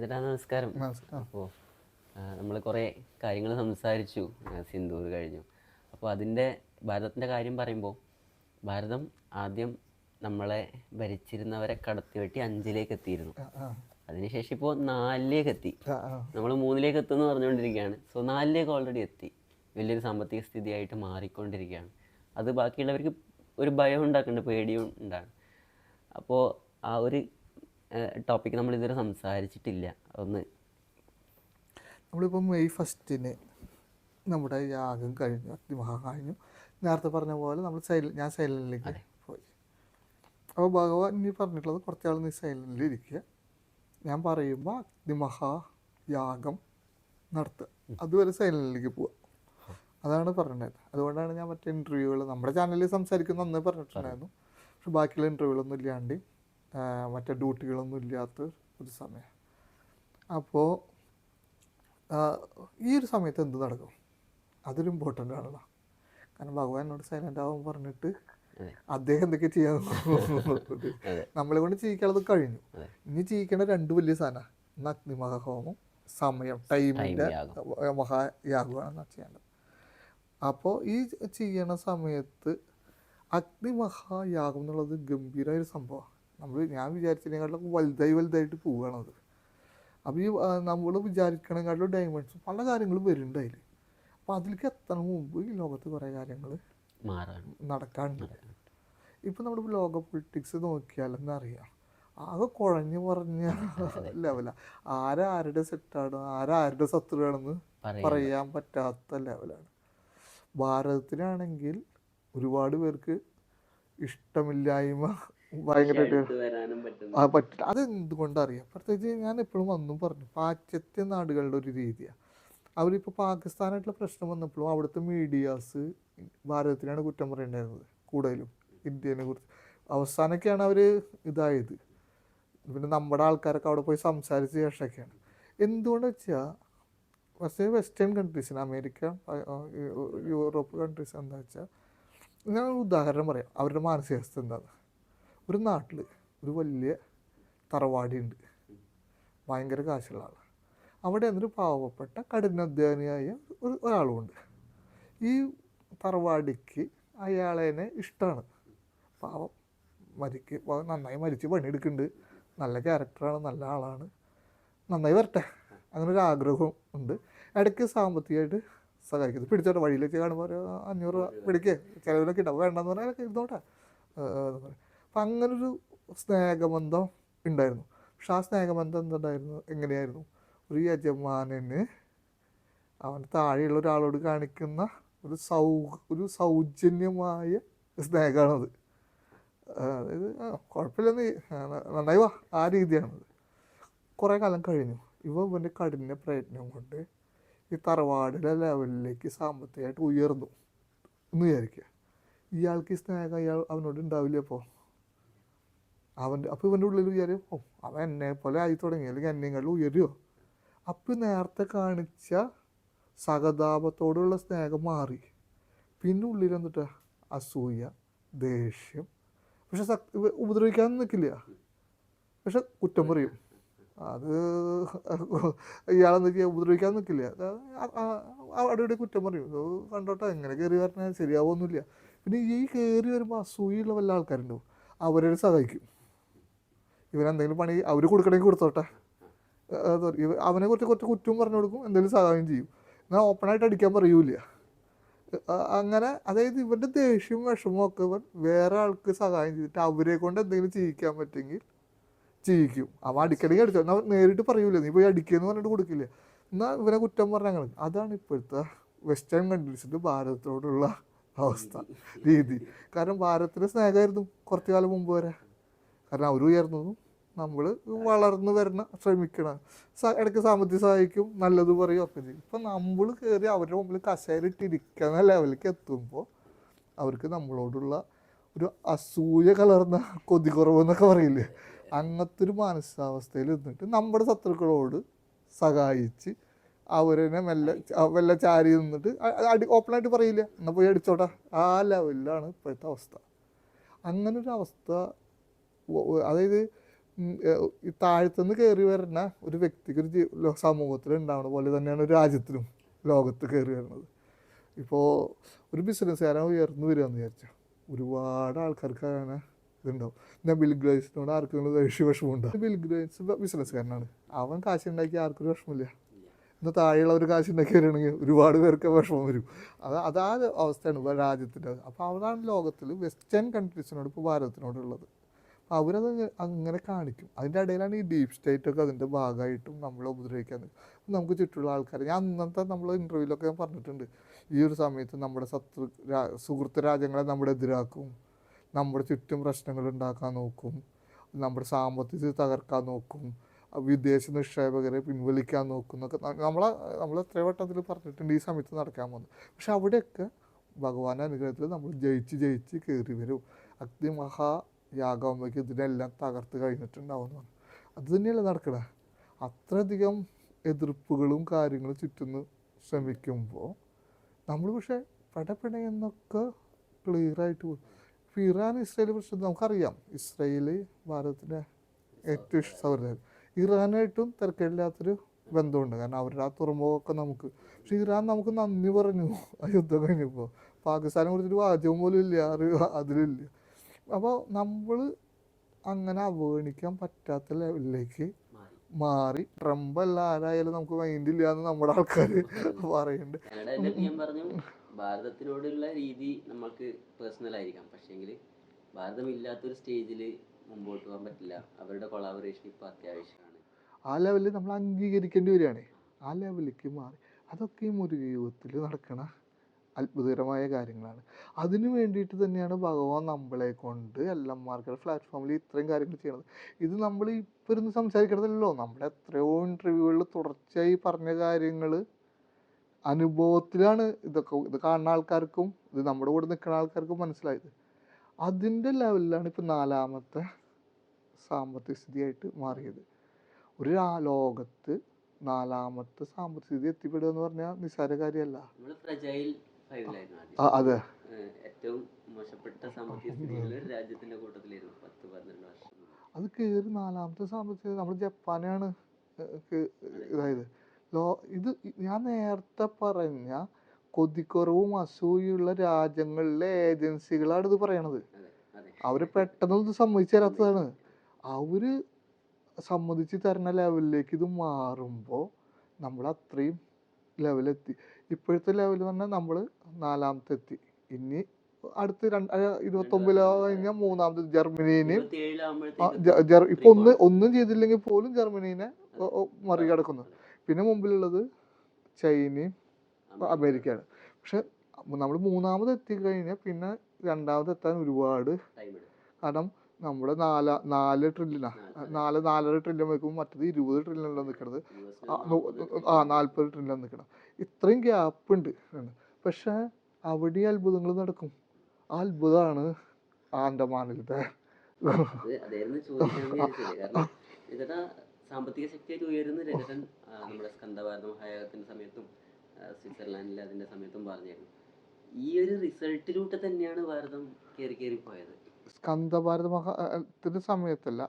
ചേട്ടാ നമസ്കാരം. അപ്പോൾ നമ്മൾ കുറേ കാര്യങ്ങൾ സംസാരിച്ചു സിന്ധൂർ കഴിഞ്ഞു. അപ്പോൾ അതിന്റെ ഭാരതത്തിന്റെ കാര്യം പറയുമ്പോൾ ഭാരതം ആദ്യം നമ്മളെ ഭരിച്ചിരുന്നവരെ കടത്തിവെട്ടി അഞ്ചിലേക്ക് എത്തിയിരുന്നു. അതിനുശേഷം ഇപ്പോൾ നാലിലേക്ക് എത്തി. നമ്മൾ മൂന്നിലേക്ക് എത്തുമെന്ന് പറഞ്ഞുകൊണ്ടിരിക്കുകയാണ്. സോ നാലിലേക്ക് ഓൾറെഡി എത്തി. വലിയൊരു സാമ്പത്തിക സ്ഥിതിയായിട്ട് മാറിക്കൊണ്ടിരിക്കുകയാണ്. അത് ബാക്കിയുള്ളവർക്ക് ഒരു ഭയം ഉണ്ടാക്കുന്നുണ്ട് പേടിയും ഉണ്ടാകും അപ്പോൾ ആ ഒരു ടോപ്പിക്ക് നമ്മൾ ഇതുവരെ സംസാരിച്ചിട്ടില്ല. ഒന്ന് നമ്മളിപ്പോൾ മെയ് ഫസ്റ്റിന് നമ്മുടെ യാഗം കഴിഞ്ഞു അഗ്നിമഹ കഴിഞ്ഞു നേരത്തെ പറഞ്ഞ പോലെ നമ്മൾ സൈല ഞാൻ സൈലന്റിലേക്ക് പോയി. അപ്പോൾ ഭഗവാൻ ഇനി പറഞ്ഞിട്ടുള്ളത് കുറച്ചാൾ നീ സൈലന്റിൽ ഇരിക്കുക ഞാൻ പറയുമ്പോൾ അഗ്നിമഹാ യാഗം നടത്തുക അതുവരെ സൈലന്റിലേക്ക് പോവുക അതാണ് പറഞ്ഞത്. അതുകൊണ്ടാണ് ഞാൻ മറ്റേ ഇന്റർവ്യൂകൾ നമ്മുടെ ചാനലിൽ സംസാരിക്കുന്ന അന്നേ പറഞ്ഞിട്ടുണ്ടായിരുന്നു. പക്ഷെ ബാക്കിയുള്ള ഇന്റർവ്യൂകളൊന്നും ഇല്ലാണ്ട് മറ്റേ ഡ്യൂട്ടികളൊന്നും ഇല്ലാത്ത ഒരു സമയം. അപ്പോൾ ഈ ഒരു സമയത്ത് എന്ത് നടക്കും? അതൊരു ഇമ്പോർട്ടന്റ് ആണല്ലോ. കാരണം ഭഗവാൻ എന്നോട് സൈലന്റ് ആവാൻ പറഞ്ഞിട്ട്. അദ്ദേഹം എന്തൊക്കെ ചെയ്യാൻ നമ്മളെ കൊണ്ട് ചെയ്യിക്കാനുള്ളത് കഴിഞ്ഞു. ഇനി ചെയ്യിക്കേണ്ട രണ്ട് വലിയ സാധനം. ഇന്ന് അഗ്നിമഹോമം സമയം ടൈമിന്റെ യാഗം. മഹായാഗമാണ് ചെയ്യേണ്ടത്. അപ്പോൾ ഈ ചെയ്യണ സമയത്ത് അഗ്നിമഹായാഗം എന്നുള്ളത് ഗംഭീരമായ ഒരു സംഭവമാണ് നമ്മൾ ഞാൻ വിചാരിച്ചതിനെക്കാട്ടിലും വലുതായി വലുതായിട്ട് പോവുകയാണത് അപ്പോൾ ഈ നമ്മൾ വിചാരിക്കണേക്കാട്ടിലും ഡയമണ്ട്സ് പല കാര്യങ്ങളും വരുന്നുണ്ട് അതിൽ അപ്പോൾ അതിലേക്ക് എത്തണ മുമ്പ് ഈ ലോകത്ത് കുറേ കാര്യങ്ങൾ മാറാൻ നടക്കാനുണ്ട്. ഇപ്പം നമ്മുടെ ലോക പൊളിറ്റിക്സ് നോക്കിയാലെന്ന് അറിയാം? ആകെ കുഴഞ്ഞു പറഞ്ഞ ലെവല ആരാരുടെ സെറ്റാണ് ആരാരുടെ ശത്രുവാണെന്ന് പറയാൻ പറയാൻ പറ്റാത്ത ലെവലാണ് ഭാരതത്തിലാണെങ്കിൽ ഒരുപാട് പേർക്ക് ഇഷ്ടമില്ലായ്മ ഭയങ്കരമായിട്ട് പറ്റില്ല. അതെന്തുകൊണ്ടറിയാം? പ്രത്യേകിച്ച് ഞാൻ എപ്പോഴും വന്നും പറഞ്ഞു പാശ്ചാത്യ നാടുകളുടെ ഒരു രീതിയാണ് അവരിപ്പോൾ പാകിസ്ഥാനായിട്ടുള്ള പ്രശ്നം വന്നപ്പോഴും അവിടുത്തെ മീഡിയാസ് ഭാരതത്തിനാണ് കുറ്റം പറയേണ്ടായിരുന്നത് കൂടുതലും ഇന്ത്യനെ കുറിച്ച്. അവസാനമൊക്കെയാണ് അവർ ഇതായത്. പിന്നെ നമ്മുടെ ആൾക്കാരൊക്കെ അവിടെ പോയി സംസാരിച്ച ശേഷമൊക്കെയാണ്. എന്തുകൊണ്ട് വെച്ചാൽ പക്ഷേ വെസ്റ്റേൺ കൺട്രീസിന് അമേരിക്ക യൂറോപ്പ് കൺട്രീസ് എന്താ വെച്ചാൽ ഞാൻ ഉദാഹരണം പറയാം. അവരുടെ മാനസികാവസ്ഥ എന്താണ് ഒരു നാട്ടിൽ ഒരു വലിയ തറവാടിയുണ്ട്. ഭയങ്കര കാശുള്ള ആളാണ് അവിടെ എന്നൊരു പാവപ്പെട്ട കഠിനാധ്വാനിയായ ഒരു ഒരാളുമുണ്ട്. ഈ തറവാടിക്ക് അയാളെന്നെ ഇഷ്ടമാണ് പാവം മരിക്ക് നന്നായി മരിച്ച് പണിയെടുക്കുന്നുണ്ട്. നല്ല ക്യാരക്ടറാണ് നല്ല ആളാണ്. നന്നായി വരട്ടെ. അങ്ങനെ ഒരു ആഗ്രഹം ഉണ്ട്. ഇടയ്ക്ക് സാമ്പത്തികമായിട്ട് സഹായിക്കുന്നത് പിടിച്ചോട്ടെ. വഴിയിലേക്ക് കാണുമ്പോൾ ഒരു അഞ്ഞൂറ് രൂപ പിടിക്കുക ചിലവിലൊക്കെ ഉണ്ടാവും വേണ്ടെന്ന് പറഞ്ഞാൽ ഇരുന്നോട്ടെ. അപ്പം അങ്ങനൊരു സ്നേഹബന്ധം ഉണ്ടായിരുന്നു. പക്ഷെ ആ സ്നേഹബന്ധം എന്തുണ്ടായിരുന്നു എങ്ങനെയായിരുന്നു? ഒരു യജമാനന് അവന് താഴെയുള്ള ഒരാളോട് കാണിക്കുന്ന ഒരു സൗ ഒരു സൗജന്യമായ സ്നേഹമാണത്. അതായത് കുഴപ്പമില്ലെന്ന് നന്നായി വാ ആ രീതിയാണത്. കുറേ കാലം കഴിഞ്ഞു. ഇവ ഇവന്റെ കഠിന പ്രയത്നം കൊണ്ട് ഈ തറവാടിലെ ലെവലിലേക്ക് സാമ്പത്തികമായിട്ട് ഉയർന്നു എന്ന് വിചാരിക്കുക. ഇയാൾക്ക് ഈ സ്നേഹം ഇയാൾ അവനോട് ഉണ്ടാവില്ല അപ്പോൾ? അവന്റെ അപ്പോൾ ഇവന്റെ ഉള്ളിൽ വിചാരം ഓ അവൻ എന്നെ പോലെ ആയി തുടങ്ങി അല്ലെങ്കിൽ എന്നെക്കാളും ഉയരുമോ അപ്പോൾ നേരത്തെ കാണിച്ച സഹതാപത്തോടുള്ള സ്നേഹം മാറി. പിന്നെ ഉള്ളിൽ എന്നിട്ടാ അസൂയ ദേഷ്യം പക്ഷെ ഉപദ്രവിക്കാൻ നിൽക്കില്ല പക്ഷെ കുറ്റം പറയും. അത് ഇയാളെ ചെയ്യുക ഉപദ്രവിക്കാൻ നിൽക്കില്ല അവിടെ ഇവിടെ കുറ്റം പറയും. അത് കണ്ടോട്ടെ എങ്ങനെ കയറി പറഞ്ഞാൽ ശരിയാവൊന്നുമില്ല. പിന്നെ ഈ കയറി വരുമ്പോൾ അസൂയുള്ള വല്ല ആൾക്കാരുണ്ടാവും. അവരെ സഹായിക്കും. ഇവനെന്തെങ്കിലും പണി അവർ കൊടുക്കണമെങ്കിൽ കൊടുത്തോട്ടെ. അവനെ കുറിച്ച് കുറച്ച് കുറ്റവും പറഞ്ഞു കൊടുക്കും എന്തെങ്കിലും സഹായം ചെയ്യും. എന്നാൽ ഓപ്പണായിട്ട് അടിക്കാൻ പറയൂല അങ്ങനെ അതായത് ഇവന്റെ ദേഷ്യവും വിഷമവും ഒക്കെ ഇവൻ വേറെ ആൾക്ക് സഹായം ചെയ്തിട്ട് അവരെ കൊണ്ട് എന്തെങ്കിലും ചെയ്യിക്കാൻ പറ്റുമെങ്കിൽ ചെയ്യിക്കും. അവൻ അടിക്കണമെങ്കിൽ അടിച്ചു. എന്നാൽ നേരിട്ട് പറയൂല നീ പോയി അടിക്കുമെന്ന് പറഞ്ഞിട്ട് കൊടുക്കില്ല. എന്നാൽ ഇവനെ കുറ്റം പറഞ്ഞ അങ്ങനെ അതാണ് ഇപ്പോഴത്തെ വെസ്റ്റേൺ കൺട്രീസിന്റെ ഭാരതത്തോടുള്ള അവസ്ഥ രീതി. കാരണം ഭാരതത്തിന് സ്നേഹമായിരുന്നു കുറച്ചു കാലം മുമ്പ് വരെ. കാരണം അവർ ഉയർന്നതും നമ്മൾ വളർന്നു വരണ ശ്രമിക്കണം ഇടയ്ക്ക് സാമ്പത്തിക സഹായിക്കും നല്ലത് പറയും ഒക്കെ ചെയ്യും. ഇപ്പം നമ്മൾ കയറി അവരുടെ മുമ്പിൽ കസേരയിട്ടിരിക്കുന്ന ലെവലിലേക്ക് എത്തുമ്പോൾ അവർക്ക് നമ്മളോടുള്ള ഒരു അസൂയ കലർന്ന കൊതി കുറവെന്നൊക്കെ പറയില്ലേ? അങ്ങനത്തെ ഒരു മാനസികാവസ്ഥയിൽ നിന്നിട്ട് നമ്മുടെ ശത്രുക്കളോട് സഹായിച്ച് അവരെ മെല്ലെ മെല്ലെ ചാരി നിന്നിട്ട് അടി ഓപ്പണായിട്ട് പറയില്ല? എന്നാൽ പോയി അടിച്ചോട്ടെ. ആ ലെവലിലാണ് ഇപ്പോഴത്തെ അവസ്ഥ. അങ്ങനൊരു അവസ്ഥ അതായത് താഴത്തുനിന്ന് കയറി വരുന്ന ഒരു വ്യക്തിക്ക് ഒരു സമൂഹത്തിൽ ഉണ്ടാവുന്ന പോലെ തന്നെയാണ് ഒരു രാജ്യത്തിലും ലോകത്ത് കയറി വരുന്നത് ഇപ്പോൾ ഒരു ബിസിനസ്സുകാരൻ ഉയർന്നു വരികയെന്ന് വിചാരിച്ചാൽ ഒരുപാട് ആൾക്കാർക്ക് അങ്ങനെ ഇതുണ്ടാവും. ഞാൻ ബിൽ ആർക്കെങ്കിലും ദേഷ്യ വിഷമമുണ്ടോ. Bill grace ബിസിനസ്സുകാരനാണ്. അവൻ കാശുണ്ടാക്കി ആർക്കൊരു വിഷമമില്ല. ഇന്ന് താഴെയുള്ളവർ കാശുണ്ടാക്കി വരികയാണെങ്കിൽ ഒരുപാട് പേർക്ക് വിഷമം വരും. അത് അതാ അവസ്ഥയാണ് രാജ്യത്തിന്റെ അപ്പോൾ അതാണ് ലോകത്തിൽ വെസ്റ്റേൺ കൺട്രീസിനോട് ഇപ്പോൾ ഭാരതത്തിനോടുള്ളത്. അവരത് അങ്ങനെ കാണിക്കും. അതിന്റെ ഇടയിലാണ് ഈ ഡീപ് സ്റ്റേറ്റ് ഒക്കെ അതിന്റെ ഭാഗമായിട്ടും നമ്മളെ ഉപദ്രവിക്കാൻ. നമുക്ക് ചുറ്റുമുള്ള ആൾക്കാർ ഞാൻ അന്നത്തെ നമ്മൾ ഇന്റർവ്യൂലൊക്കെ ഞാൻ പറഞ്ഞിട്ടുണ്ട്. ഈ ഒരു സമയത്ത് നമ്മുടെ ശത്രു സുഹൃത്ത് രാജ്യങ്ങളെ നമ്മുടെ എതിരാക്കും. നമ്മുടെ ചുറ്റും പ്രശ്നങ്ങൾ ഉണ്ടാക്കാൻ നോക്കും. നമ്മുടെ സാമ്പത്തിക തകർക്കാൻ നോക്കും. വിദേശ നിക്ഷേപകരെ പിൻവലിക്കാൻ നോക്കും എന്നൊക്കെ. നമ്മളെ നമ്മൾ എത്ര വട്ടത്തിൽ പറഞ്ഞിട്ടുണ്ട് ഈ സമയത്ത് നടക്കാൻ പോകുന്നത്. പക്ഷെ അവിടെയൊക്കെ ഭഗവാന്റെ അനുഗ്രഹത്തിൽ നമ്മൾ ജയിച്ച് ജയിച്ച് കയറി വരും. അഗ്നി മഹാ യാഗാകുമ്പോഴേക്കും ഇതിനെല്ലാം തകർത്ത് കഴിഞ്ഞിട്ടുണ്ടാവും എന്ന് പറഞ്ഞു. അത് തന്നെയല്ലേ നടക്കണ? അത്രയധികം എതിർപ്പുകളും കാര്യങ്ങളും ചുറ്റുന്ന് ശ്രമിക്കുമ്പോൾ നമ്മൾ പക്ഷേ പടപടയെന്നൊക്കെ ക്ലിയറായിട്ട് പോകും ഇപ്പോൾ ഇറാൻ ഇസ്രായേൽ പ്രശ്നം നമുക്കറിയാം. ഇസ്രയേൽ ഭാരതത്തിന്റെ ഏറ്റവും ഇഷ്ട സൗഹൃദം. ഇറാനായിട്ടും തിരക്കേടില്ലാത്തൊരു ബന്ധമുണ്ട്. കാരണം അവരുടെ ആ തുറമുഖമൊക്കെ നമുക്ക്. പക്ഷേ ഇറാൻ നമുക്ക് നന്ദി പറഞ്ഞു ആ യുദ്ധം കഴിഞ്ഞപ്പോൾ. പാകിസ്ഥാനെ കുറിച്ചൊരു വാചകം പോലും ഇല്ല. അറിവ് അതിലില്ല അപ്പോൾ നമ്മൾ അങ്ങനെ അവഗണിക്കാൻ പറ്റാത്ത ലെവലിലേക്ക് മാറി. ട്രംപ് അല്ല ആരായാലും നമുക്ക് മൈൻഡില്ല എന്ന് നമ്മുടെ ആൾക്കാർ പറയുന്നുണ്ട് എം പറഞ്ഞു ഭാരതത്തിനോടുള്ള രീതി നമ്മൾക്ക് പേഴ്സണൽ ആയിരിക്കാം. പക്ഷേങ്കിൽ ഭാരതമില്ലാത്തൊരു സ്റ്റേജിൽ മുമ്പോട്ട് പോകാൻ പറ്റില്ല. അവരുടെ കൊളാബറേഷൻ ഇപ്പോൾ അത്യാവശ്യമാണ്. ആ ലെവലിൽ നമ്മൾ അംഗീകരിക്കേണ്ടി വരികയാണ്. ആ ലെവലിലേക്ക് മാറി. അതൊക്കെ ഈ മുരുക യുഗത്തിൽ നടക്കണ അത്ഭുതകരമായ കാര്യങ്ങളാണ്. അതിനു വേണ്ടിയിട്ട് തന്നെയാണ് ഭഗവാൻ നമ്മളെ കൊണ്ട് എല്ലാം മാർക്കറ്റ് പ്ലാറ്റ്ഫോമിൽ ഇത്രയും കാര്യങ്ങൾ ചെയ്യണത്. ഇത് നമ്മൾ ഇപ്പം ഇരുന്ന് സംസാരിക്കണതല്ലോ നമ്മൾ എത്രയോ ഇന്റർവ്യൂകളിൽ തുടർച്ചയായി പറഞ്ഞ കാര്യങ്ങൾ അനുഭവത്തിലാണ് ഇതൊക്കെ ഇത് കാണുന്ന ആൾക്കാർക്കും ഇത് നമ്മുടെ കൂടെ നിൽക്കുന്ന ആൾക്കാർക്കും മനസ്സിലായത്. അതിന്റെ ലെവലിലാണ് ഇപ്പം നാലാമത്തെ സാമ്പത്തിക സ്ഥിതിയായിട്ട് മാറിയത്. ഒരു ലോകത്ത് നാലാമത്തെ സാമ്പത്തിക സ്ഥിതി എത്തിപ്പെടുക എന്ന് പറഞ്ഞാൽ നിസ്സാര കാര്യമല്ല. അതെ. ഏറ്റവും മോശപ്പെട്ട സാമ്പത്തിക സ്ഥിതിയുള്ള ഒരു രാജ്യത്തിന്റെ കൂട്ടത്തിലായിരുന്നു. പത്ത് പന്ത്രണ്ട് വർഷം. അത് കയറി നാലാമത്തെ സാമ്പത്തിക നമ്മൾ ജപ്പാനാണ് ഇതായത് ലോ ഇത് ഞാൻ നേരത്തെ പറഞ്ഞ കൊതിക്കുറവും അസൂയുള്ള രാജ്യങ്ങളിലെ ഏജൻസികളാണ് ഇത് പറയണത്. അവർ പെട്ടെന്ന് ഇത് സമ്മതിച്ചു തരാത്തതാണ് അവർ സമ്മതിച്ച് തരുന്ന ലെവലിലേക്ക് ഇത് മാറുമ്പോൾ നമ്മൾ അത്രയും ലെവലെത്തി. ഇപ്പോഴത്തെ ലെവൽ പറഞ്ഞാൽ നമ്മൾ നാലാമത്തെ എത്തി ഇനി അടുത്ത് രണ്ട് ഇരുപത്തൊമ്പതിലോ കഴിഞ്ഞാൽ മൂന്നാമത് ജർമ്മനീനെയും ആ, ഇരുപത്തിയേഴിലാവുമ്പോഴത്തേക്കും ജർ- ഇപ്പൊ ഒന്ന് ഒന്നും ചെയ്തില്ലെങ്കിൽ പോലും ജർമ്മനീനെ മറികടക്കുന്നു. പിന്നെ മുമ്പിലുള്ളത് ചൈനയും അമേരിക്കയാണ്. പക്ഷെ നമ്മൾ മൂന്നാമത് എത്തിക്കഴിഞ്ഞാൽ പിന്നെ രണ്ടാമത് എത്താൻ ഒരുപാട് കാരണം നമ്മുടെ നാല നാല് ട്രില്യനാ. നാല് നാലര ട്രില്യൺ വെക്കുമ്പോൾ മറ്റത് ഇരുപത് ട്രില്യണിലാണ് നിൽക്കുന്നത് ആ, നാല്പത് ആ നാൽപ്പത് ട്രില്യൺ നിൽക്കണം ഇത്രയും ഗ്യാപ്പ് ഉണ്ട്. പക്ഷേ അവിടെ അത്ഭുതങ്ങൾ നടക്കും. ആ അത്ഭുതമാണ് ആൻഡമാനിലത്തെ സാമ്പത്തിക ശക്തിയായിട്ട് ഉയരുന്ന രജതൻ നമ്മുടെ സ്കന്ധഭാരത മഹായാഗത്തിന്റെ സമയത്തും ആ, സ്വിറ്റ്സർലാൻഡിലെ അതിന്റെ സമയത്തും പറഞ്ഞിരുന്നു. ഈ ഒരു റിസൾട്ടിലൂടെ തന്നെയാണ് ഭാരതം കയറി കയറി പോയത്. സ്കന്ധഭാരത മഹത്തിന്റെ സമയത്തല്ല.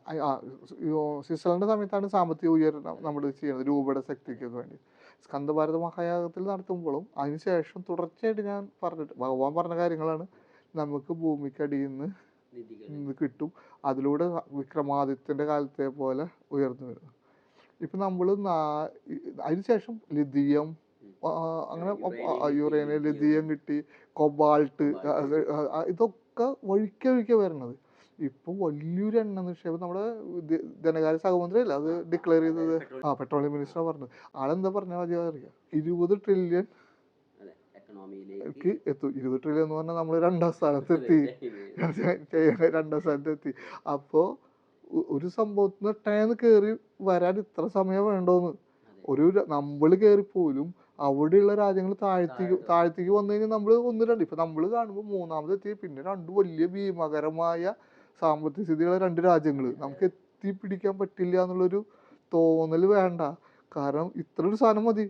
സ്വിറ്റ്സർലൻഡിന്റെ സമയത്താണ് സാമ്പത്തിക ഉയരണം നമ്മൾ ചെയ്യുന്നത് രൂപയുടെ ശക്തിക്ക് വേണ്ടി. സ്കന്ദഭാരത മഹായാഗത്തിൽ നടത്തുമ്പോഴും അതിനുശേഷം തുടർച്ചയായിട്ട് ഞാൻ പറഞ്ഞിട്ട് ഭഗവാൻ പറഞ്ഞ കാര്യങ്ങളാണ്. നമുക്ക് ഭൂമിക്കടിയിൽ നിന്ന് കിട്ടും. അതിലൂടെ വിക്രമാദിത്യന്റെ കാലത്തെ പോലെ ഉയർന്നു വരുന്നു ഇപ്പം നമ്മൾ അതിനുശേഷം ലിഥിയം അങ്ങനെ യുറേനിയം ലിഥിയം കിട്ടി കൊബാൾട്ട് ഇതൊക്കെ വഴിക്ക് വഴിക്ക് വരണത്. ഇപ്പൊ വലിയൊരു എണ്ണ നിക്ഷേപം നമ്മുടെ ധനകാര്യ സഹമന്ത്രി അല്ല അത് ഡിക്ലെയർ ചെയ്തത് ആ പെട്രോളിയം മിനിസ്റ്റർ പറഞ്ഞത്. ആളെന്താ പറഞ്ഞ മതി അറിയാം? ഇരുപത് ട്രില്യൺ എത്തും. ഇരുപത് ട്രില്യൺ എന്ന് പറഞ്ഞാൽ നമ്മൾ രണ്ടാം സ്ഥാനത്തെത്തി. രണ്ടാം സ്ഥാനത്തെത്തി. അപ്പോൾ ഒരു സംഭവത്തിന് ടേന്ന് കയറി വരാൻ ഇത്ര സമയം വേണ്ടോന്ന്. ഒരു നമ്മൾ കയറി പോലും അവിടെയുള്ള രാജ്യങ്ങൾ താഴ്ത്തേക്ക് താഴ്ത്തേക്ക് വന്നു കഴിഞ്ഞാൽ നമ്മൾ ഒന്ന് രണ്ട്. ഇപ്പൊ നമ്മൾ കാണുമ്പോൾ മൂന്നാമത് എത്തി പിന്നെ രണ്ട് വലിയ ഭീമകരമായ സാമ്പത്തിക സ്ഥിതിയുള്ള രണ്ട് രാജ്യങ്ങൾ നമുക്ക് എത്തിപ്പിടിക്കാൻ പറ്റില്ല എന്നുള്ളൊരു തോന്നൽ വേണ്ട. കാരണം ഇത്ര ഒരു സാധനം മതി.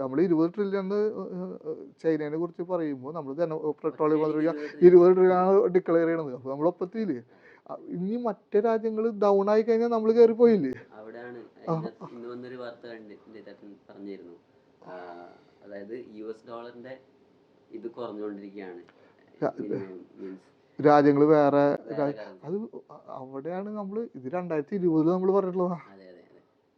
നമ്മൾ ഇരുപത് ട്രില്യൺ ചൈനയെ കുറിച്ച് പറയുമ്പോൾ നമ്മൾ പെട്രോളിയം മന്ത്രി ഇരുപത് ട്രില്യൺ ആണ് ഡിക്ലെയർ ചെയ്യണത്. അപ്പോൾ നമ്മൾ ഒപ്പത്തില്ലേ ഇനി മറ്റേ രാജ്യങ്ങൾ ഡൗൺ ആയി കഴിഞ്ഞാൽ നമ്മൾ കയറി പോയില്ലേ? ഇന്ന് വന്നൊരു വാർത്ത പറഞ്ഞിരുന്നു. അതായത് യു എസ് ഡോളറിന്റെ ഇത് കുറഞ്ഞുകൊണ്ടിരിക്കുകയാണ്. മീൻസ് രാജ്യങ്ങൾ വേറെ. അത് അവിടെയാണ് നമ്മൾ ഇത് രണ്ടായിരത്തി ഇരുപതിൽ നമ്മൾ പറഞ്ഞിട്ടുള്ളതാ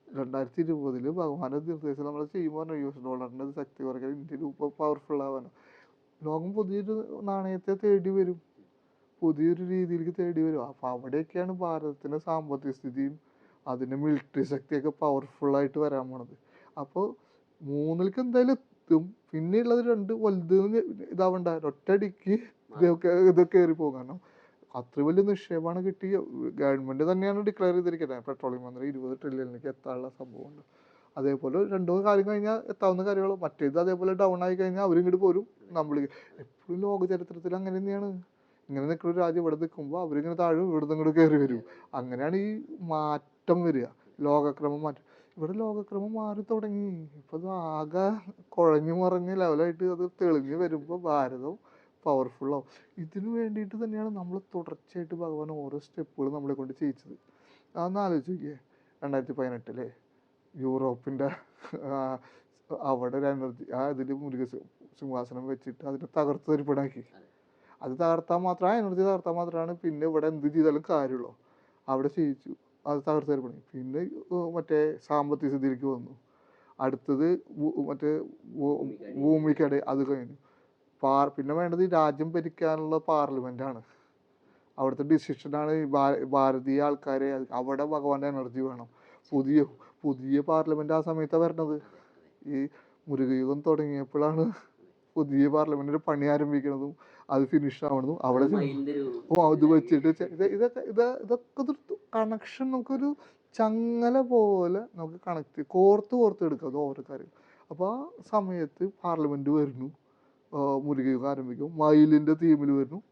രണ്ടായിരത്തി ഇരുപതിൽ ഭഗവാന്റെ നിർദ്ദേശം നമ്മൾ ചെയ്യുമ്പോൾ യു എസ് ഡോളറിന്റെ ശക്തി കുറയ്ക്കാൻ ഇന്ത്യ രൂപ പവർഫുൾ ആവാനോ. ലോകം പുതിയൊരു നാണയത്തെ തേടി വരും. പുതിയൊരു രീതിയിലേക്ക് തേടി വരും. അപ്പൊ അവിടെയൊക്കെയാണ് ഭാരതത്തിന്റെ സാമ്പത്തിക സ്ഥിതിയും അതിന്റെ മിലിറ്ററി ശക്തിയൊക്കെ പവർഫുൾ ആയിട്ട് വരാൻ പോണത്. അപ്പോൾ മൂന്നിലേക്ക് എന്തായാലും എത്തും. പിന്നെയുള്ളത് രണ്ട് വലുത് ഇതാവണ്ട. ഒറ്റയടിക്ക് ഇതൊക്കെ ഇത് കയറി പോകും. കാരണം അത്ര വലിയ നിക്ഷേപമാണ് കിട്ടിയ. ഗവൺമെന്റ് തന്നെയാണ് ഡിക്ലെയർ ചെയ്തിരിക്കുന്നത്. പെട്രോളിയം മന്ത്രി ഇരുപത് ട്രില്യണിലേക്ക് എത്താനുള്ള സംഭവമുണ്ട്. അതേപോലെ രണ്ടോ കാര്യം കഴിഞ്ഞാൽ എത്താവുന്ന കാര്യങ്ങൾ മറ്റേത് അതേപോലെ ഡൗൺ ആയി കഴിഞ്ഞാൽ അവരും ഇങ്ങോട്ട് പോരും. നമ്മൾ എപ്പോഴും ലോക ചരിത്രത്തിൽ അങ്ങനെ തന്നെയാണ്. ഇങ്ങനെ നിൽക്കുന്ന ഒരു രാജ്യം ഇവിടെ നിൽക്കുമ്പോൾ അവരിങ്ങനെ താഴെ ഇവിടെ ഇങ്ങോട്ട് കയറി വരും. അങ്ങനെയാണ് ഈ മാറ്റം വരിക. ലോകക്രമം മാറ്റം. ഇവിടെ ലോകക്രമം മാറി തുടങ്ങി. ഇപ്പൊ ആകെ കുഴഞ്ഞു മറിഞ്ഞ് ലെവലായിട്ട് അത് തെളിഞ്ഞ് വരുമ്പോൾ ഭാരതം പവർഫുൾ ആവും. ഇതിനു വേണ്ടിയിട്ട് തന്നെയാണ് നമ്മൾ തുടർച്ചയായിട്ട് ഭഗവാൻ ഓരോ സ്റ്റെപ്പുകൾ നമ്മളെ കൊണ്ട് ചെയ്യിച്ചത്. അതൊന്ന് ആലോചിച്ച് നോക്കിയേ. രണ്ടായിരത്തി പതിനെട്ടിലെ യൂറോപ്പിന്റെ അവിടെ ഒരു എനർജി ആ ഇതിൽ മുരുക സിംഹാസനം വെച്ചിട്ട് അതിനെ തകർത്ത് തരിപ്പടാക്കി അത്. തകർത്താൽ മാത്രം ആ എനർജി തകർത്താൽ മാത്രമാണ് പിന്നെ ഇവിടെ എന്ത് ചെയ്താലും കാര്യമുള്ളൂ. അവിടെ ചെയ്യിച്ചു. അത് തകർത്ത് തരിപ്പണി. പിന്നെ മറ്റേ സാമ്പത്തിക സ്ഥിതിയിലേക്ക് വന്നു. അടുത്തത് മറ്റേ ഭൂമിക്കടെ അത് കഴിഞ്ഞു. പാർ പിന്നെ വേണ്ടത് ഈ രാജ്യം ഭരിക്കാനുള്ള പാർലമെന്റാണ് അവിടുത്തെ ഡിസിഷനാണ് ഭാരതീയ ആൾക്കാരെ അവിടെ ഭഗവാന്റെ എനർജി വേണം. പുതിയ പുതിയ പാർലമെന്റ് ആ സമയത്താണ് വരണത്. ഈ മുരുകയുഗം തുടങ്ങിയപ്പോഴാണ് പുതിയ പാർലമെന്റിന്റെ പണി ആരംഭിക്കുന്നതും അത് ഫിനിഷ് ആവണതും അവിടെ ഓ അത് വെച്ചിട്ട് ഇതൊക്കെ ഇത് ഇതൊക്കെ ഒരു കണക്ഷൻ നമുക്കൊരു ചങ്ങല പോലെ നമുക്ക് കണക്ട് കോർത്ത് കോർത്ത് എടുക്കാം അത് ഓരോ കാര്യം അപ്പോൾ ആ സമയത്ത് പാർലമെന്റ് വരുന്നു. ആ, മുരുകയുഗം ആരംഭിക്കും. മയിലിന്റെ തീമിൽ വരുന്നു.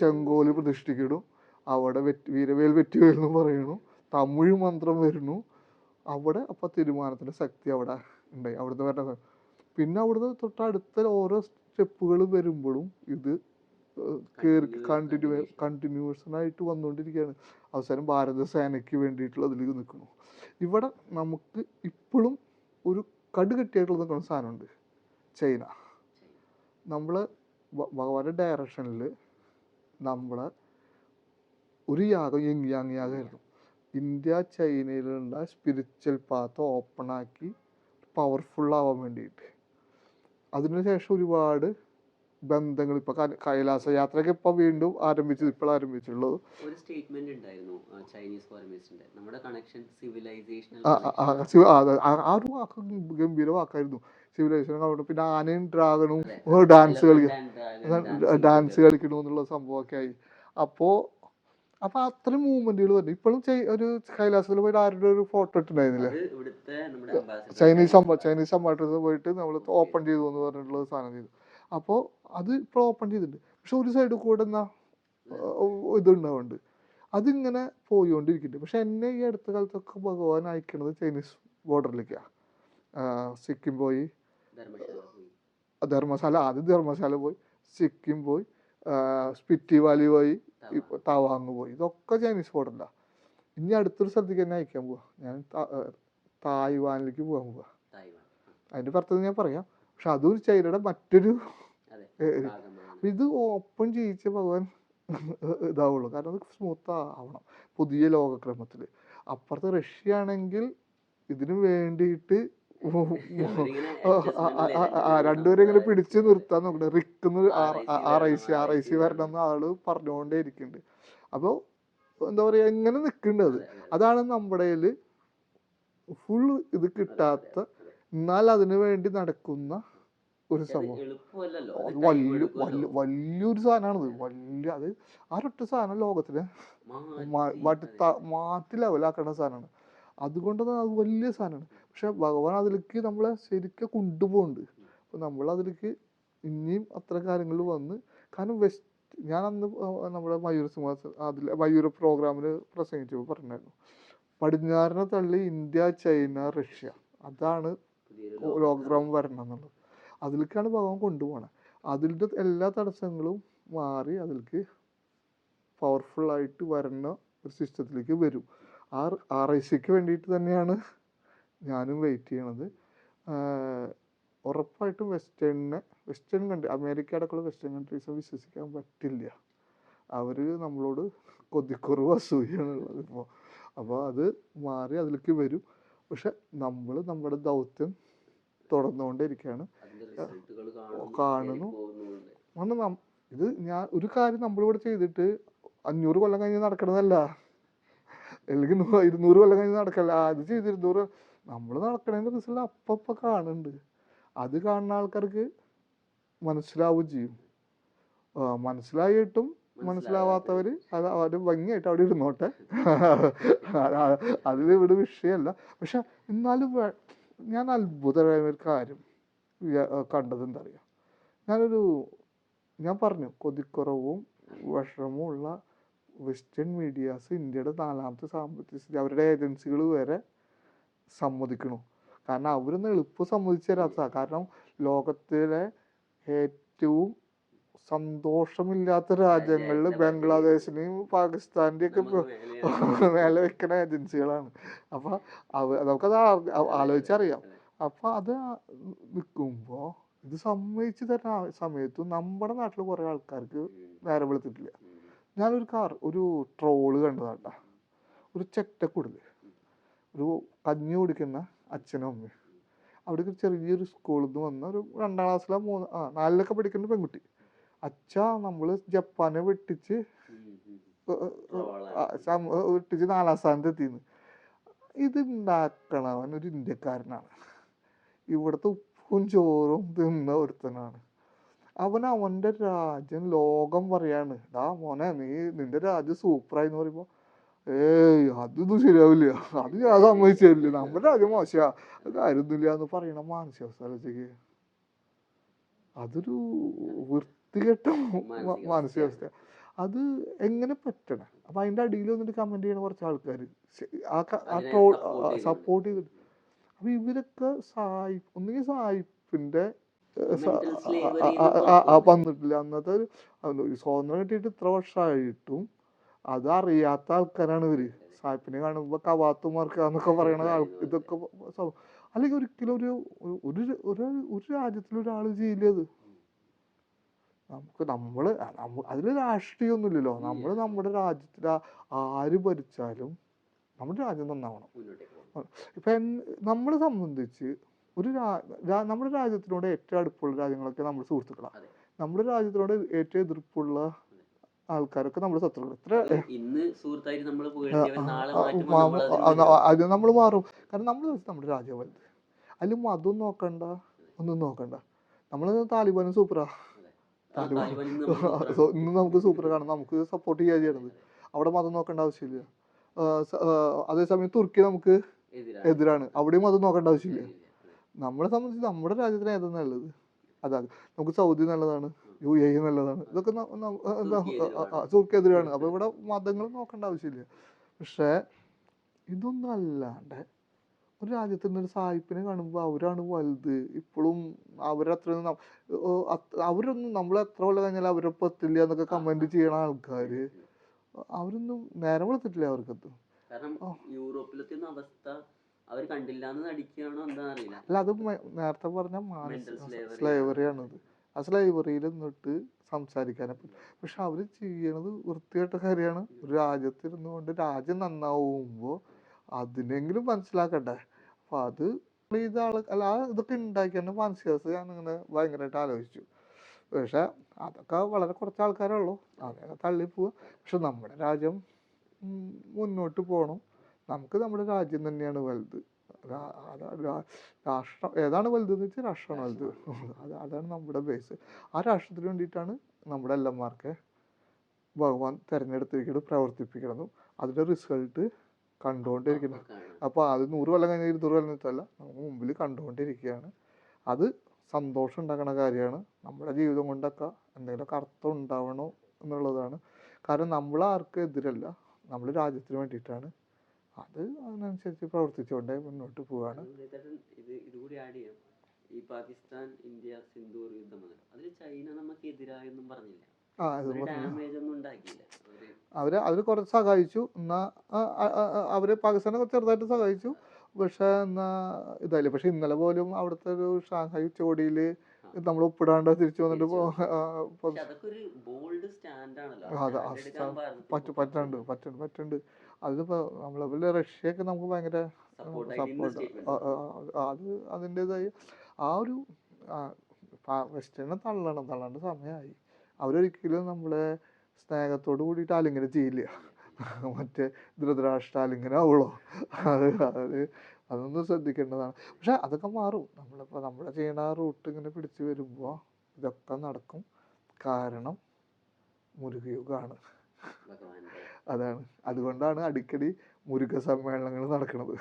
ചെങ്കോൽ. പ്രതിഷ്ഠിക്കണം അവിടെ വെറ്റ് വീരവേൽ വെറ്റി എന്ന് പറയുന്നു. തമിഴ് മന്ത്രം വരുന്നു. അവിടെ അപ്പൊ തീരുമാനത്തിന്റെ ശക്തി അവിടെ ഉണ്ടായി. അവിടുന്ന് വരുന്ന സ- പിന്നെ അവിടുന്ന് തൊട്ടടുത്ത ഓരോ സ്റ്റെപ്പുകൾ വരുമ്പോഴും ഇത് കയറി കണ്ടിന്യൂ കണ്ടിന്യൂഷൻ ആയിട്ട് വന്നുകൊണ്ടിരിക്കുകയാണ്. അവസാനം ഭാരത സേനയ്ക്ക് വേണ്ടിയിട്ടുള്ള അതിലേക്ക് നിൽക്കുന്നു. ഇവിടെ നമുക്ക് ഇപ്പോഴും ഒരു കടുകെട്ടിയായിട്ടുള്ള നിൽക്കുന്ന സാധനമുണ്ട്. ചൈന. നമ്മൾ വളരെ ഡയറക്ഷനിൽ നമ്മൾ ഒരു യാഗം യങ് യാങ് യാഗമായിരുന്നു ഇന്ത്യ ചൈനയിലുള്ള സ്പിരിച്വൽ പാത്ത് ഓപ്പൺ ആക്കി പവർഫുൾ ആവാൻ വേണ്ടിയിട്ട് അതിനുശേഷം ഒരുപാട് ബന്ധങ്ങൾ ഇപ്പൊ കൈലാസ യാത്രയൊക്കെ ഇപ്പൊ വീണ്ടും ആരംഭിച്ചു ഇപ്പോൾ ആരംഭിച്ചിട്ടുള്ളത് ഒരു സ്റ്റേറ്റ്മെന്റ് ഉണ്ടായിരുന്നു ആ, ചൈനീസ് ഫോറിൻ മിനിസ്റ്ററിന്റെ നമ്മുടെ കണക്ഷൻ ആ ഒരു വാക്ക് ഗംഭീര വാക്കായിരുന്നു സിവിലൈസേഷൻ അവിടെ പിന്നെ ആനയും ഡ്രാഗണും ഡാൻസ് കളിക്കുക ഡാൻസ് കളിക്കണു എന്നുള്ള സംഭവമൊക്കെ ആയി. അപ്പോ അപ്പൊ അത്രയും മൂവ്മെന്റുകൾ വന്നു. ഇപ്പോഴും ഒരു കൈലാസത്തിൽ പോയിട്ട് ആരുടെ ഒരു ഫോട്ടോ ഇട്ടുണ്ടായിരുന്നില്ല ചൈനീസ് ചൈനീസ് പോയിട്ട് നമ്മൾ ഓപ്പൺ ചെയ്തു എന്ന് പറഞ്ഞിട്ടുള്ള സാധനം ചെയ്തു. അപ്പോൾ അത് ഇപ്പോൾ ഓപ്പൺ ചെയ്തിട്ടുണ്ട്. പക്ഷെ ഒരു സൈഡിൽ കൂടെ എന്നാ ഇതുണ്ടാവുന്നുണ്ട് അതിങ്ങനെ പോയിക്കൊണ്ടിരിക്കുന്നുണ്ട് പക്ഷെ എന്നെ ഈ അടുത്ത കാലത്തൊക്കെ ഭഗവാൻ അയക്കണത് ചൈനീസ് ബോർഡറിലേക്കാണ് സിക്കിം പോയി ധർമ്മശാല ആദ്യം ധർമ്മശാല പോയി. സിക്കിം പോയി. സ്പിറ്റി വാലി പോയി. തവാങ്. പോയി. ഇതൊക്കെ ചൈനീസ് ബോർഡറിലാണ് ഇനി അടുത്തൊരു സ്ഥലത്തേക്ക് തന്നെ അയക്കാൻ പോവാ. ഞാൻ തായ്വാനിലേക്ക് പോകാൻ പോവാ. അതിന്റെ പുറത്ത് ഞാൻ പറയാം. പക്ഷെ അതും ചൈനയുടെ മറ്റൊരു ഇത് ഓപ്പൺ ചെയ്യിച്ച ഭഗവാൻ ഇതാവുള്ളൂ. കാരണം അത് സ്മൂത്ത് ആവണം. പുതിയ ലോകക്രമത്തിൽ അപ്പുറത്ത് റഷ്യ ആണെങ്കിൽ ഇതിനു വേണ്ടിയിട്ട് അവരിങ്ങനെ ആ, ആ, ആ, ആ, ആ, രണ്ടുപേരും ഇങ്ങനെ പിടിച്ച് നിർത്താൻ നോക്കണേ റിക്കുന്ന R I C R I C വരണം എന്ന് ആൾ പറഞ്ഞുകൊണ്ടേ ഇരിക്കുന്നുണ്ട്. അപ്പോൾ എന്താ പറയാ എങ്ങനെ നിൽക്കേണ്ടത് അത്. അതാണ് നമ്മുടെ ഫുൾ ഇത് കിട്ടാത്ത എന്നാൽ അതിനു വേണ്ടി നടക്കുന്ന ഒരു സംഭവം. വലിയ വലിയൊരു സാധനമാണത് വലിയ അത് ആ ഒറ്റ സാധനം ലോകത്തിൽ മാറ്റി, മാറ്റി ലെവലാക്കേണ്ട സാധനമാണ്. അതുകൊണ്ട് അത് വലിയ സാധനമാണ്. പക്ഷെ ഭഗവാൻ അതിലേക്ക് നമ്മളെ ശരിക്കും കൊണ്ടുപോകുന്നുണ്ട്. അപ്പൊ നമ്മൾ അതിലേക്ക് ഇനിയും അത്ര കാര്യങ്ങൾ വന്ന് കാരണം വെസ്റ്റ് ഞാൻ അന്ന് നമ്മുടെ മയൂര സിംഹാസ അതിൽ മയൂര പ്രോഗ്രാമിൽ പ്രസംഗിച്ചപ്പോൾ പറഞ്ഞായിരുന്നു. പടിഞ്ഞാറിനെ തള്ളി ഇന്ത്യ ചൈന റഷ്യ. അതാണ് ലോകക്രമം വരണം എന്നുള്ളത് അതിലേക്കാണ് ഭഗവാൻ കൊണ്ടുപോകണത് അതിന്റെ എല്ലാ തടസ്സങ്ങളും മാറി അതിലേക്ക് പവർഫുൾ ആയിട്ട് വരുന്ന ഒരു സിസ്റ്റത്തിലേക്ക് വരും. ആ ആർ ഐ സിക്ക് വേണ്ടിയിട്ട് തന്നെയാണ് ഞാനും വെയിറ്റ് ചെയ്യണത്. ഉറപ്പായിട്ടും വെസ്റ്റേണിനെ വെസ്റ്റേൺ കൺട്രി അമേരിക്ക അടക്കമുള്ള വെസ്റ്റേൺ കൺട്രീസ് വിശ്വസിക്കാൻ പറ്റില്ല. അവർ നമ്മളോട് കൊതിക്കുറവ് അസൂയാണുള്ളത് ഇപ്പോൾ അപ്പോൾ അത് മാറി അതിലേക്ക് വരും. പക്ഷെ നമ്മൾ നമ്മുടെ ദൗത്യം തുടർന്നുകൊണ്ടിരിക്കുകയാണ് കാണുന്നു. കാരണം ഇത് ഞാൻ ഒരു കാര്യം നമ്മളിവിടെ ചെയ്തിട്ട് അഞ്ഞൂറ് കൊല്ലം കഴിഞ്ഞ് നടക്കണതല്ല. അല്ലെങ്കിൽ ഇരുന്നൂറ് കൊല്ലം കഴിഞ്ഞ് നടക്കല്ല. അത് ചെയ്ത് ഇരുന്നൂറ് നമ്മൾ നടക്കണതിന്റെ റിസൾട്ട് അപ്പം കാണുന്നുണ്ട് അത് കാണുന്ന ആൾക്കാർക്ക് മനസ്സിലാവുകയും ചെയ്യും. മനസ്സിലായിട്ടും മനസ്സിലാവാത്തവർ അത് അവർ ഭംഗിയായിട്ട് അവിടെ ഇരുന്നോട്ടെ. അതിൽ ഇവിടെ വിഷയമല്ല. പക്ഷെ എന്നാലും ഞാൻ അത്ഭുതമായ ഒരു കാര്യം കണ്ടത് എന്താ അറിയാം? ഞാനൊരു ഞാൻ പറഞ്ഞു കൊതിക്കുറവും വിഷമവും ഉള്ള വെസ്റ്റേൺ മീഡിയാസ് ഇന്ത്യയുടെ നാലാമത്തെ സാമ്പത്തിക സ്ഥിതി അവരുടെ ഏജൻസികൾ വരെ സമ്മതിക്കണു. കാരണം അവരൊന്നും എളുപ്പം സമ്മതിച്ചു തരാത്ത കാരണം ലോകത്തിലെ ഏറ്റവും സന്തോഷമില്ലാത്ത രാജ്യങ്ങളിൽ ബംഗ്ലാദേശിനെയും പാകിസ്ഥാന്റെയും ഒക്കെ മേലെ വെക്കുന്ന ഏജൻസികളാണ് അപ്പൊ അവ നമുക്കത് ആലോചിച്ചറിയാം. അപ്പൊ അത് നിൽക്കുമ്പോൾ ഇത് സമ്മതിച്ചു തരുന്ന സമയത്തും നമ്മുടെ നാട്ടിൽ കുറെ ആൾക്കാർക്ക് നേരെ വെളുത്തിട്ടില്ല. ഞാനൊരു കാർ ഒരു ട്രോൾ കണ്ടതാട്ടാ. ഒരു ചെറ്റക്കുടൽ ഒരു കഞ്ഞി കുടിക്കുന്ന അച്ഛനും അമ്മയും. അവിടേക്ക് ചെറിയൊരു സ്കൂളിൽ നിന്ന് വന്ന ഒരു രണ്ടാം ക്ലാസ്സിലോ മൂന്ന് ആ നാലിലൊക്കെ പഠിക്കുന്ന പെൺകുട്ടി. അച്ഛ നമ്മൾ ജപ്പാനെ വെട്ടിച്ച് വെട്ടിച്ച് നാലാം സ്ഥാനത്ത് എത്തിന്ന്. ഇത് ഉണ്ടാക്കണവൻ ഒരു ഇന്ത്യക്കാരനാണ്. ഇവിടുത്തെ ഉപ്പും ചോറും തിന്ന ഒരുത്തനാണ്. അവൻ അവന്റെ രാജ്യം ലോകം പറയാണ്. ഡാ മോനെ നീ നിന്റെ രാജ്യം സൂപ്പറായി എന്ന് പറയുമ്പോ ഏയ് അതൊന്നും ശരിയാവില്ല. അത് ഞാൻ സമ്മതിച്ചില്ല നമ്മുടെ രാജ്യം മോശമാ. അത് ആയിരുന്നില്ല എന്ന് പറയണ മാനസികാവസ്ഥ ആലോചിക്ക് അതൊരു വൃത്തികെട്ട മാനസികാവസ്ഥ അത് എങ്ങനെ പറ്റണം? അപ്പൊ അതിന്റെ അടിയിൽ വന്നിട്ട് കമന്റ് ചെയ്യണ കുറച്ച് ആൾക്കാർ ആ സപ്പോർട്ട് ചെയ്തിട്ട്. അപ്പൊ ഇവരൊക്കെ സായി ഒന്നുകിൽ സായിപ്പിന്റെ വന്നിട്ടില്ല. അന്നത്തെ ഒരു സ്വാതന്ത്ര്യം കിട്ടിയിട്ട് ഇത്ര വർഷമായിട്ടും അത് അറിയാത്ത ആൾക്കാരാണ് ഇവർ. സായിപ്പിനെ കാണുമ്പോ കവാത്തുമാർക്ക് എന്നൊക്കെ പറയണ ഇതൊക്കെ അല്ലെങ്കിൽ ഒരിക്കലും ഒരു ഒരു- ഒരു ഒരു രാജ്യത്തിൽ ഒരാൾ ചെയ്യില്ലത് നമുക്ക് നമ്മൾ അതിൽ രാഷ്ട്രീയമൊന്നുമില്ലല്ലോ നമ്മൾ നമ്മുടെ രാജ്യത്തിൽ ആര് ഭരിച്ചാലും നമ്മുടെ രാജ്യം നന്നാവണം. ഇപ്പൊ നമ്മളെ സംബന്ധിച്ച് ഒരു നമ്മുടെ രാജ്യത്തിനോട് ഏറ്റവും അടുപ്പമുള്ള രാജ്യങ്ങളൊക്കെ നമ്മുടെ സുഹൃത്തുക്കളാണ് നമ്മുടെ രാജ്യത്തിനോട് ഏറ്റവും എതിർപ്പുള്ള ആൾക്കാരൊക്കെ നമ്മുടെ ശത്രുക്കൾ ഇത്ര നമ്മൾ നമ്മൾ അത് നമ്മൾ മാറും. കാരണം നമ്മൾ നമ്മുടെ രാജ്യം വലുത്. അതിൽ മതം നോക്കണ്ട ഒന്നും നോക്കണ്ട. നമ്മൾ താലിബാനും സൂപ്പറാ. താലിബാൻ. നമ്മൾ ഇന്ന് നമുക്ക് സൂപ്പർ കാണാം നമുക്ക് സപ്പോർട്ട് ചെയ്യാൻ ചെയ്യണത്. അവിടെ മതം നോക്കേണ്ട ആവശ്യമില്ല. അതേസമയം തുർക്കി നമുക്ക് എതിരാണ്. അവിടെയും മതം നോക്കേണ്ട ആവശ്യമില്ല. നമ്മളെ സംബന്ധിച്ച് നമ്മുടെ രാജ്യത്തിന് ഏതാ നല്ലത്? അതാണ് നമുക്ക് സൗദി നല്ലതാണ് യു എ നല്ലതാണ് ഇതൊക്കെ എന്താ, തുർക്കി ആ, ആ, ആ, എതിരാണ്. അപ്പൊ ഇവിടെ മതങ്ങൾ നോക്കേണ്ട ആവശ്യമില്ല. പക്ഷേ ഇതൊന്നും അല്ലാണ്ട് ഒരു രാജ്യത്തിന്റെ ഒരു സായിപ്പിനെ കാണുമ്പോൾ അവരാണ് വലുത്. ഇപ്പോഴും അവരത്ര അവരൊന്നും നമ്മൾ എത്ര കൊല്ലം കഴിഞ്ഞാൽ അവരൊപ്പം എത്തില്ല എന്നൊക്കെ കമന്റ് ചെയ്യണ ആൾക്കാര്. അവരൊന്നും നേരം വെളുത്തിട്ടില്ല അവർക്കത്. കാരണം. യൂറോപ്പിലത്തെ അവസ്ഥ അവർ കണ്ടില്ല എന്ന് നടിക്കുകയാണോ എന്താ അറിയില്ല. അല്ല അത് നേരത്തെ പറഞ്ഞ Mental അത്. ആ സ്ലേവറിയിൽ നിന്നിട്ട് സംസാരിക്കാനെ പറ്റും. പക്ഷെ അവർ ചെയ്യണത് വൃത്തികെട്ട കാര്യമാണ്. ഒരു രാജ്യത്തിരുന്നു കൊണ്ട് രാജ്യം നന്നാവുമ്പോൾ അതിനെങ്കിലും മനസ്സിലാക്കണ്ട അപ്പൊ അത് ചെയ്ത ആൾ അല്ല ആ ഇതൊക്കെ ഉണ്ടാക്കിയാണ് മാനസികാവസ്ഥ ഞാൻ ഇങ്ങനെ ഭയങ്കരമായിട്ട് ആലോചിച്ചു. പക്ഷെ അതൊക്കെ വളരെ കുറച്ച് ആൾക്കാരേ ഉള്ളൂ. അങ്ങനെ തള്ളിപ്പോവുക പക്ഷെ നമ്മുടെ രാജ്യം മുന്നോട്ട് പോകണം നമുക്ക് നമ്മുടെ രാജ്യം തന്നെയാണ് വലുത്. രാഷ്ട്രം ഏതാണ് വലുത് എന്ന് വെച്ചാൽ രാഷ്ട്രമാണ് വലുത്. അത് അതാണ് നമ്മുടെ ബേസ് ആ രാഷ്ട്രത്തിന് വേണ്ടിയിട്ടാണ് നമ്മുടെ എൽ എം ആർക്ക് ഭഗവാൻ തിരഞ്ഞെടുത്തിരിക്കുന്നത് പ്രവർത്തിപ്പിക്കണതും അതിന്റെ റിസൾട്ട് കണ്ടുകൊണ്ടിരിക്കുന്നു കാണാം. അപ്പോൾ അത് നൂറ് കൊല്ലം കഴിഞ്ഞാൽ ഇരുന്നൂറ് കൊല്ലം വെച്ചല്ല നമുക്ക് മുമ്പിൽ കണ്ടുകൊണ്ടിരിക്കുകയാണ്. അത് സന്തോഷം ഉണ്ടാക്കണ കാര്യമാണ്. നമ്മുടെ ജീവിതം കൊണ്ടൊക്കെ എന്തെങ്കിലുമൊക്കെ അർത്ഥം ഉണ്ടാവണോ എന്നുള്ളതാണ്. കാരണം നമ്മൾ ആർക്കും എതിരല്ല. നമ്മൾ രാജ്യത്തിന് വേണ്ടിയിട്ടാണ് അത് അതിനനുസരിച്ച് പ്രവർത്തിച്ചുകൊണ്ടേ മുന്നോട്ട് പോവാണ്. അവർ ഇതുകൂടി ആഡ് ചെയ്യാം. ഈ പാകിസ്ഥാൻ ഇന്ത്യ സിന്ധൂർ അതിൽ ചൈന നമുക്ക് എതിരായൊന്നും പറഞ്ഞില്ല. ഒരു അവരെ കുറച്ച് സഹായിച്ചു. എന്നാ അവർ പാകിസ്ഥാനെ കുറച്ച് ചെറുതായിട്ട് സഹായിച്ചു. പക്ഷെ എന്നാ ഇതായില്ല? പക്ഷെ ഇന്നലെ പോലും അവിടുത്തെ ഒരു ഷാങ്ഹായ് ഉച്ചകോടിയിൽ നമ്മൾ ഒപ്പിടാണ്ട് തിരിച്ചു വന്നിട്ട് പറ്റുണ്ട് പറ്റുണ്ട് പോ- പക്ഷെ നമ്മളെ പോലെ ബോൾഡ് സ്റ്റാൻഡ് ആണല്ലോ അതെ, stand ആ എടുക്കാൻ stand ഭാരതത്തിൽ പറ്റ പറ്റുന്നുണ്ട് പറ്റുന്നുണ്ട് പറ്റുന്നുണ്ട് അതിലിപ്പോ നമ്മളെ റഷ്യയൊക്കെ നമുക്ക് ഭയങ്കര സപ്പോർട്ട് അത് അതിന്റെതായി ആ ഒരു വെസ്റ്റേണിനെ തള്ളണം തള്ളേണ്ട സമയമായി അവരൊരിക്കലും നമ്മളെ സ്നേഹത്തോട് കൂടിയിട്ട് ആലിംഗനം ചെയ്യില്ല മറ്റേ ധൃതരാഷ്ട്ര ആലിംഗനം ആവുള്ളൂ അത് അത് അതൊന്നും ശ്രദ്ധിക്കേണ്ടതാണ്. പക്ഷെ അതൊക്കെ മാറും. നമ്മളിപ്പോൾ നമ്മൾ ചെയ്യണ ആ റൂട്ട് ഇങ്ങനെ പിടിച്ചു വരുമ്പോൾ ഇതൊക്കെ നടക്കും. കാരണം മുരുകയുഗമാണ് അതാണ്. അതുകൊണ്ടാണ് അടിക്കടി മുരുക സമ്മേളനങ്ങൾ നടക്കുന്നത്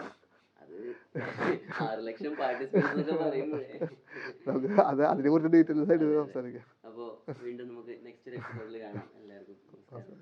നമുക്ക് അത് അതിനെ കുറിച്ച് ഡീറ്റെയിൽസ് ആയിട്ട് സംസാരിക്കാം. അപ്പോൾ വീണ്ടും നമുക്ക് നെക്സ്റ്റ് എപ്പിസോഡിൽ കാണാം. എല്ലാവർക്കും